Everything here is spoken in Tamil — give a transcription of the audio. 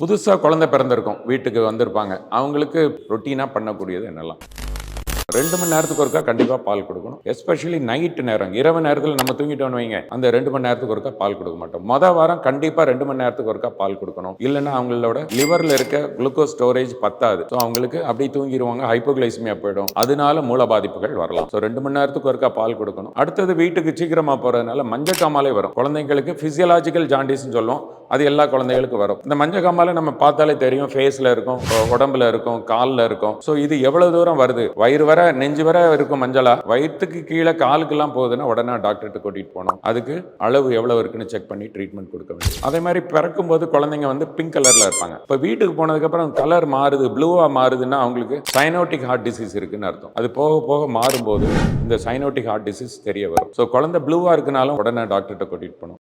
புதுசாக குழந்தை பிறந்திருக்கும் வீட்டுக்கு வந்திருப்பாங்க. அவங்களுக்கு ரொட்டீனாக பண்ணக்கூடியது என்னெல்லாம்? ரெண்டு மணி நேரத்துக்கு ஒருக்கா கண்டிப்பாக பால் கொடுக்கணும். எஸ்பெஷலி நைட்டு நேரம். இரவு நேரத்தில் நம்ம தூங்கிட்டோம்னு வைங்க. அந்த ரெண்டு மணி நேரத்துக்கு ஒருக்கா பால் கொடுக்க மாட்டோம். மொதல் வாரம் கண்டிப்பாக ரெண்டு மணி நேரத்துக்கு ஒருக்கா பால் கொடுக்கணும். இல்லைன்னா அவங்களோட லிவரில் இருக்க குளுக்கோஸ் ஸ்டோரேஜ் பத்தாது. ஸோ அவங்களுக்கு அப்படியே தூங்கிடுவாங்க ஹைப்போகிளைசிமியா போயிடும். அதனால மூல பாதிப்புகள் வரலாம். ஸோ ரெண்டு மணி நேரத்துக்கு ஒருக்கா பால் கொடுக்கணும். அடுத்தது வீட்டுக்கு சீக்கிரமாக போகிறதுனால மஞ்சள் காமாலே வரும். குழந்தைங்களுக்கு ஃபிசியலாஜிக்கல் ஜாண்டிஸ்ன்னு சொல்லுவோம். அது எல்லா குழந்தைகளுக்கும் வரும். இந்த மஞ்சள் காமாலை நம்ம பார்த்தாலே தெரியும். ஃபேஸில் இருக்கும் உடம்புல இருக்கும் காலில் இருக்கும். ஸோ இது எவ்வளோ தூரம் வருது? வயிறு வர நெஞ்சு வர இருக்கும் மஞ்சளா? வயிற்றுக்கு கீழே காலுக்கெல்லாம் போகுதுன்னா உடனே டாக்டர்கிட்ட கூட்டிகிட்டு போகணும். அதுக்கு அளவு எவ்வளோ இருக்குன்னு செக் பண்ணி ட்ரீட்மெண்ட் கொடுக்க வேண்டும் அதே மாதிரி பிறக்கும்போது குழந்தைங்க வந்து பிங்க் கலரில் இருப்பாங்க. இப்போ வீட்டுக்கு போனதுக்கப்புறம் கலர் மாறுது ப்ளூவாக மாறுதுன்னா அவங்களுக்கு சைனோட்டிக் ஹார்ட் டிசீஸ் இருக்குன்னு அர்த்தம். அது போக போக மாறும்போது இந்த சைனோட்டிக் ஹார்ட் டிசீஸ் தெரிய வரும். ஸோ குழந்தை ப்ளூவாக இருக்குனாலும் உடனே டாக்டர்கிட்ட கூட்டிகிட்டு போகணும்.